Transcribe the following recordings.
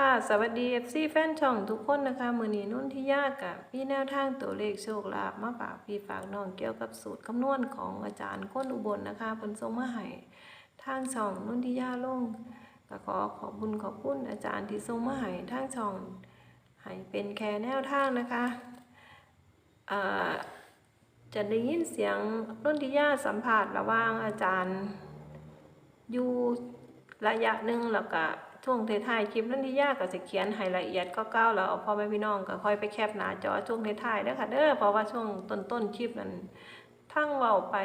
ค่ะสวัสดี FC แฟนช่องทุกคนนะคะ มือนี้นุ่นที่ยากกับพี่แนวทางตัวเลขโชคลาภมาฝากพี่ฝากน้องเกี่ยวกับสูตรคำนวณของอาจารย์ก้นอุบลนะคะเพิ่นส่งมาให้ทางช่องนุ่นที่ยาลงก็ขอขอบบุญขอบคุณอาจารย์ที่ส่งมาให้ทางช่องให้เป็นแค่แนวทางนะคะอ่าจะได้ยินเสียงนุ่นที่ยาสัมผัสระว่างอาจารย์อยู่ระยะหนึ่งแล้วก็ ช่วงท้ายๆคลิปนั้นที่ยากก็จะเขียนให้ละเอียดก็เก้าแล้วเอาพ่อแม่พี่น้องก็ค่อยไปแคปหน้าจอช่วงท้ายๆเด้อค่ะเด้อเพราะว่าช่วงต้นๆคลิปนั้นทั้งเว้าไป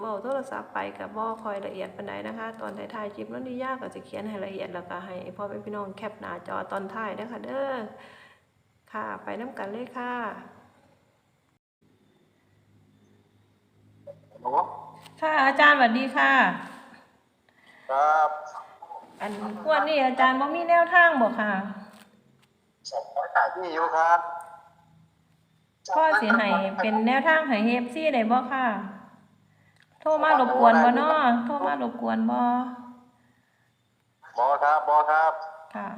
เว้าโทรศัพท์ไปกับบ่ค่อยละเอียดปานใดนะคะ ตอนท้ายๆคลิปนั้นที่ยากก็จะเขียนให้ละเอียดแล้วก็ให้พ่อแม่พี่น้องแคปหน้าจอตอนท้ายเด้อค่ะเด้อค่ะไปน้ำกันเลยค่ะโอ้ค่ะอาจารย์สวัสดีค่ะ ครับ อันงวันนี้อาจารย์บ่มีแนวทางบ่ค่ะ สองร้อยขายที่อยู่ครับพ่อสิให้เป็นแนวทางให้เฮฟซี่ได้บ่ค่ะ โทรมารบกวนบ่เนาะโทรมารบกวนบ่บอครับบอครับ ค่ะ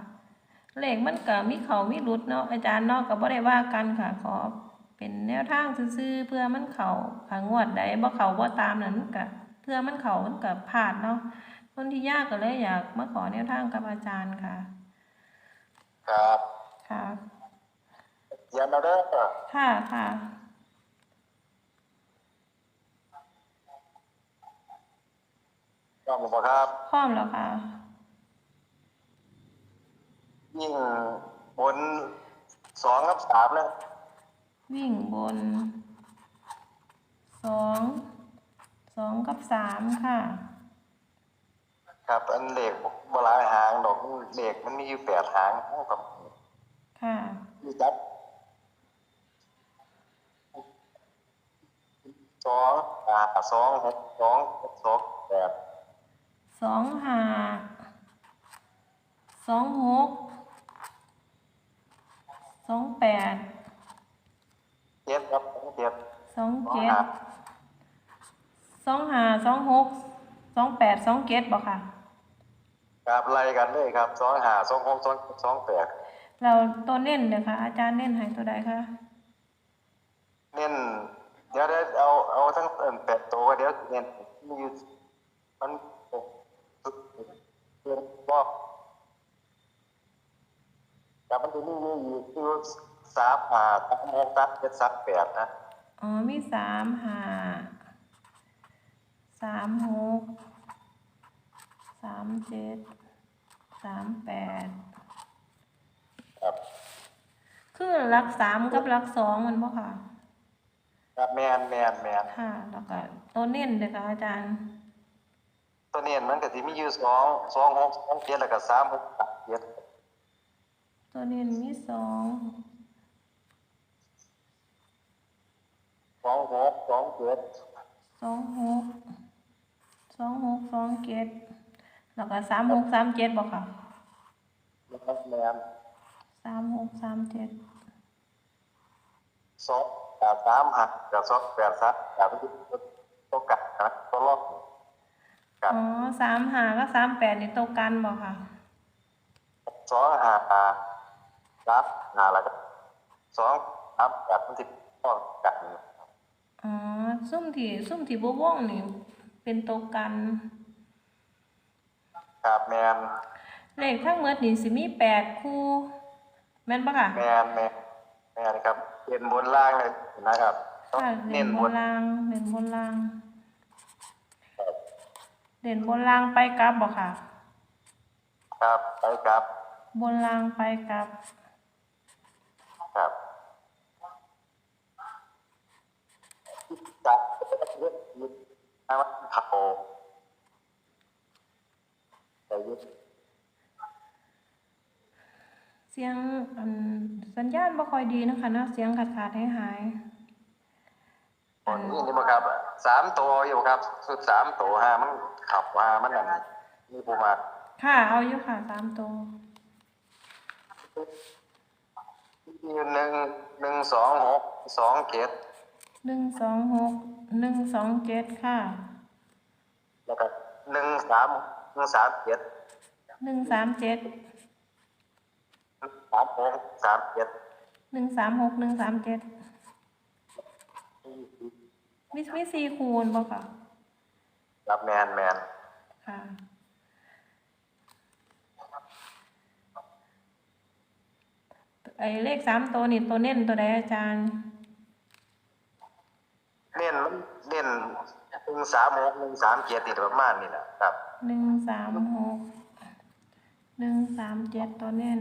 เลขมันก็มีเขามีหลุดเนาะอาจารย์เนาะก็บ่ได้ว่ากันค่ะ ขอเป็นแนวทางซื่อๆเพื่อมันเข้าหางวดใดบ่เข้าบ่ตามนั้นมันก็เพื่อมันเข้ามันก็พลาดเนาะ คนที่ยากก็เลยอยากมาขอแนวทางกับอาจารย์ค่ะ ครับค่ะเยี่ยมมาเด้อค่ะค่ะก็บอครับพร้อมแล้วค่ะ ยิ่งบนสองกับสามเลยวิ่งบนสองสองกับสามค่ะ ครับ อันเหล็กบหลายหางดอกเหล็กมันมีอยู่แปดหางเท่ากับค่ะมีจับสองอ่าสองหกสองสองแปดสองห้าสองหกสองแปดเจ็ดครับสองเจ็ดสองสองเจ็ดห้าสองห้าสองหกสองแปดสองเจ็ดบอกค่ะ ครับไล่กันเลยครับสองห้าสองหกสองสองแปดเราตัวเน้นเดี๋ยวค่ะ อาจารย์เน้นให้ตัวใดคะเน้นเดี๋ยวได้เอาเอาทั้งเอิ่มแปดตัวเดี๋ยวเน้นมีอยู่มันสุดเพื่อนบอกแต่มันจะมีอยู่อยู่สามห้าสามหกสามเจ็ดสามแปดนะอ๋อมีสามห้าสามหก สามเจ็ดสามแปดครับคือหลักสามกับหลักสองมันบ่ค่ะ ครับแมนแมนแมนค่ะ แล้วก็ตัวเน้นเลยค่ะอาจารย์ ตัวเน้นมันก็จะมีอยู่สองสองหกสองเจ็ดแล้วก็สามหกสามเจ็ดตัวเน้นมีสองสองหกสองเจ็ดสองหกสองหกสองเจ็ด แล้วก็สามหกสามเจ็ดบ่ค่ะนะครับแมนสามหกสามเจ็ดสองแปดสามหักกับสองแปดสามแต่ไม่ได้ตัวกัดนะตัวรอบกัดอ๋อสามหาก็สามแปดนี่ตัวกันบ่ค่ะสองหาสามหาแล้วก็สองสามแปดมันติดข้อกัดอ๋อซุ่มที่ซุ่มที่บ่วงนี่เป็นตัวกัน ครับแมนเลขทั้งหมดนี่สิมีแปดคู่แม่นปะค่ะแมนแมนแมนครับเน้นบนล่างเลยนะครับต้องค่ะเด่เน้นนบบนนล่างเด่นบนล่าง เด่นบนล่างไปกลับบ่ค่ะ ครับไปครับบนล่างไปกลับ ครับจัดเลือกยึดให้มันเข่า แต่ยึดเสียงอันสัญญาณบ่ค่อยดีนะคะเนาะเสียงขาดขาดหายหายตอนนี้นี่มั้งครับสามตัวอยู่ครับ สุดสามตัวฮะมันขับมามันนั่นมีปูมาๆค่ะ เอาอยู่ค่ะสามตัวมีหนึ่งหนึ่งสองหกสองเกตหนึ่งสองหกหนึ่งสองเจ็ดค่ะ แล้วก็หนึ่งสาม หนึ่งสามเกตหนึ่งสามเจ็ดามหกสามเจ็ดหนึ่งสามหกหนึ่งสามเจ็ดมิสมิซีคูณบ่ค่ะรับแมนแมนค่ะไอเลขสามตัวนี่ตัวเน้นตัวใดอาจารย์ เน้นมันเน้นหนึ่งสามหกหนึ่งสามเจ็ดนี่ประมาณนี่แหละครับ หนึ่งสามหกหนึ่งสามเจ็ดตัวเน้น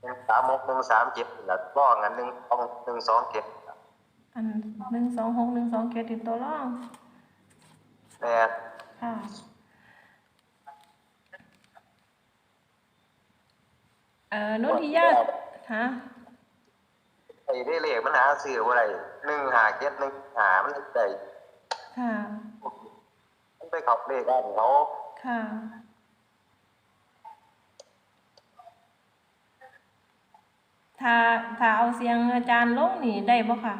หนึ่งสามหกหนึ่งสามเจ็ดนี่แหละบ้องอันหนึ่งสองหนึ่งสองเจ็ดอันหนึ่งสองหกหนึ่งสองเจ็ดติดตัวร่องแมนค่ะเอ่อโนนทิยาฮะไอ้ได้เลขมันหาซื้อว่าไรหนึ่งหาเจ็ดหนึ่งหามันได้ค่ะมัน ไปขับเลขได้ของเขาค่ะ ถ้าถ้าเอาเสียงอาจารย์ลงนี่ได้บ่ค่ะ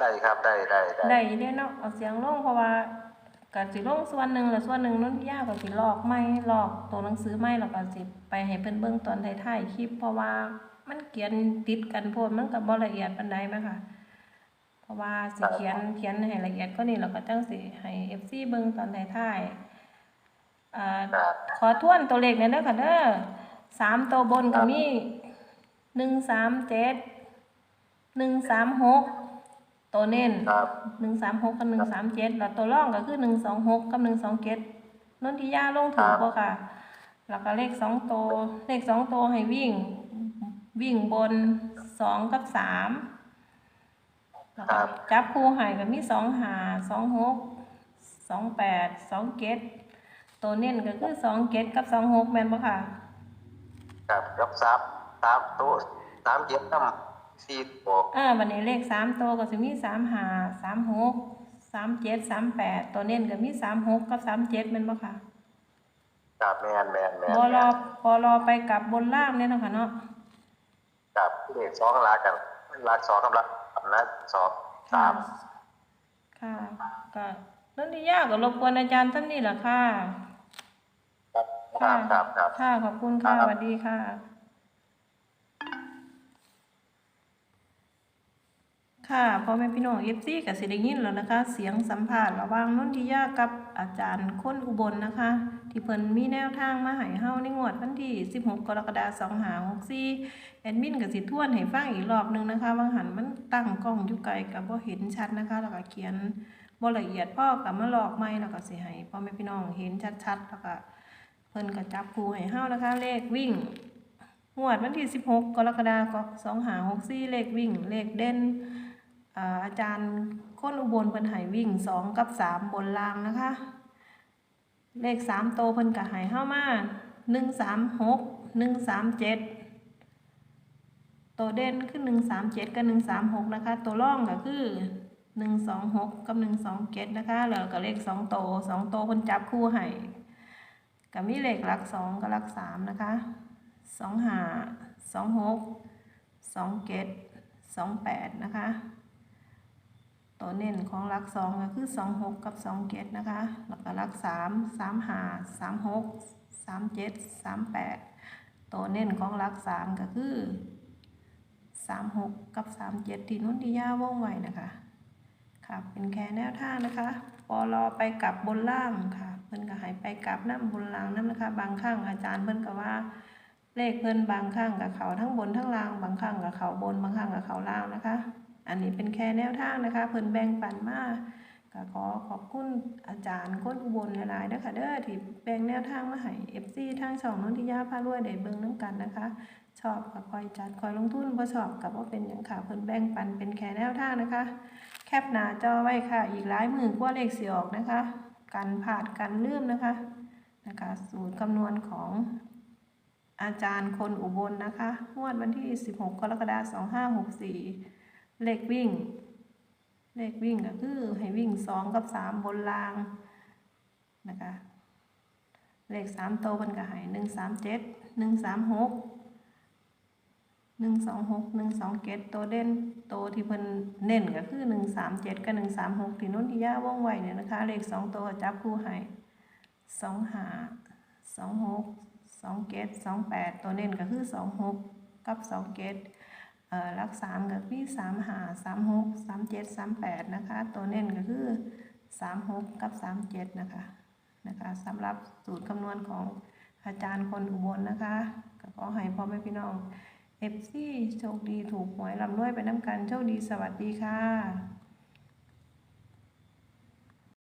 ได้ครับได้ได้ได้ได้อยู่เด้เนาะเอาเสียงลงเพราะว่าก็สิลงส่วนหนึ่งแล้วส่วนหนึ่งนนทิยาก็สิลอกไม่ลอกตัวหนังสือไม่แล้วก็สิไปให้เพิ่นเบิ่งตอนท้ายๆคลิปเพราะว่ามันเขียนติดกันโพดมันก็บ่ละเอียดปานใดแม่ค่ะเพ ราะว่าสิเขียนเขียนให้ละเอียดก็นี่แล้วก็จังสิให้ FC เบิ่งตอนท้ายๆอ่าครับขอทวนตัวเลขหน่อยเด้อค่ะเด้อสามตัวบนก็มีหนึ่งสามเจ็ดหนึ่งสามหกตัวเน้นครับหนึ่งสามหกกับหนึ่งสามเจ็ดแล้วตัวร่องก็คือหนึ่งสองหกกับหนึ่งสองเจ็ดนนทิยาลงถูกป่ะค่ะ แล้วก็เลขสองตัวเลขสองตัวให้วิ่ง วิ่งบนสองกับสาม แล้วก็จับคู่ให้ก็มีสองหาสองหกสองแปดสองเจ็ดตัวเน้นก็คือสองเจ็ดกับสองหกแม่นป่ะค่ะ ครับกับสามสามโต๊ะสามเจ็ดน้ำสี่โต๊ะอ่าวันนี้เลขสามตัวก็จะมีสามหาสามหกสามเจ็ดสามแปดตัวเน้นก็มีสามหกกับสามเจ็ดแม่นป่ะค่ะครับแมนแมนแมนบอรอพอรอไปกลับบนล่างเนี่ยเนาะค่ะเนาะ ครับเลขสองหลักกันหลักสองกับหลัก สามนะสองสามค่ะก็นั่นที่ยากก็รบกวนอาจารย์ท่านนี่แหละค่ะ ครับครับครับค่ะขอบคุณค่ะครับสวัสดีค่ะ ค่ะพ่อแม่พี่น้องเอฟซีกับสิได้ยินแล้วนะคะ เสียงสัมภาษณ์ระหว่างนนทิยากับอาจารย์ค้นอุบลนะคะ ที่เพิ่นมีแนวทางมาให้เฮาในงวดวันที่ 16 กรกฎาคม2564แอดมินก็สิทวนให้ฟังอีกรอบหนึงนะคะว่าหันมันตั้งกล้องอยู่ไกลก็บ่เห็นชัดนะคะแล้วก็เขียนบ่ละเอียดพ่อกับมาหลอกไม้แล้วก็สิให้พ่อแม่พี่น้องเห็นชัดๆแล้วก็เพิ่นก็จับคู่ให้เฮานะคะ เลขวิ่งงวดวันที่ 16 กรกฎาคม2564เลขวิ่ง เลขเด่น อาจารย์ค้นอุบลเพิ่นหายวิ่งสองกับสามบนรางนะคะ เลขสามโตเพิ่นกะหายเข้ามาหนึ่งสามหกหนึ่งสามเจ็ดตัวเด่นคือหนึ่งสามเจ็ดกับหนึ่งสามหกนะคะ ตัวร่องก็คือหนึ่งสองหกกับหนึ่งสองเจ็ดนะคะแล้วก็เลขสองโตสองโตคนจับคู่ให้กับมีเลขหลักสองกับหลักสามนะคะสองหาสองหกสองเจ็ดสองแปดนะคะ ตัวเน้นของหลักสองก็คือสองหกกับสองเจ็ดนะคะแล้วก็หลักสามสามห้าสามหกสามเจ็ดสามแปดตัวเน้นของหลักสามก็คือสามหกกับสามเจ็ดที่นุ่นที่ย่าว่องไวนะคะค่ะเป็นแค่แนวทางนะคะปอรอไปกลับบนล่างค่ะ เพิ่นก็ให้ไปกลับน้ำบนล่างน้ำนะคะ บางครั้งอาจารย์เพิ่นก็ว่าเลขเพิ่นบางครั้งกับเขาทั้งบนทั้งล่าง บางครั้งกับเขาบนบางครั้งกับเขาล่างนะคะ อันนี้เป็นแค่แนวทางนะคะ เพิ่นแบ่งปันมาก็ขอขอบคุณอาจารย์คนอุบลหลายๆนะคะเด้อที่แบ่งแนวทางมาให้ FC ทางช่องนนทิยาพารวยได้เบิ่งนํกันนะคะ ชอบก็คอยจัดคอยลงทุนบ่ชอบก็บ่เป็นหยังค่ะเพิ่นแบ่งปันเป็นแค่แนวทางนะคะ แคปหน้าจอไว้ค่ะ อีกหลายหมือกว่าเลขสิออกนะคะ กันผาดกันลืมนะคะนะคะ สูตรคำนวณของอาจารย์คนอุบลนะคะงวดวันที่ 16 กรกฎาคม2564 เลขวิ่ง เลขวิ่งก็คือให้วิ่ง2กับ3บนรางนะคะเลข3โตมันก็ให้137 136หนึ่งสองหกหนึ่งสองเจ็ดตัวเด่นตัวที่เพิ่นเน้นก็คือหนึ่งสามเจ็ดกับหนึ่งสามหกที่นุ่นที่ย่าว่องไวเนี่ยนะคะ เลขสองตัวจับคู่ให้สองหาสองหกสองเกตสองแปดตัวเน้นก็คือสองหกกับสองเกตเอ่อห ลักสามก็คือสามหาสามหกสามเจ็ดสามแปดนะคะ ตัวเน้นก็คือสามหกกับสามเจ็ดนะคะนะคะสำหรับสูตรคำนวณของอาจารย์คนอุบลนะคะก็ขอให้พ่อแม่พี่น้องเอฟซีโชคดีถูกหวยลำรวยไปน้ำกันโชคดีสวัสดีค่ะ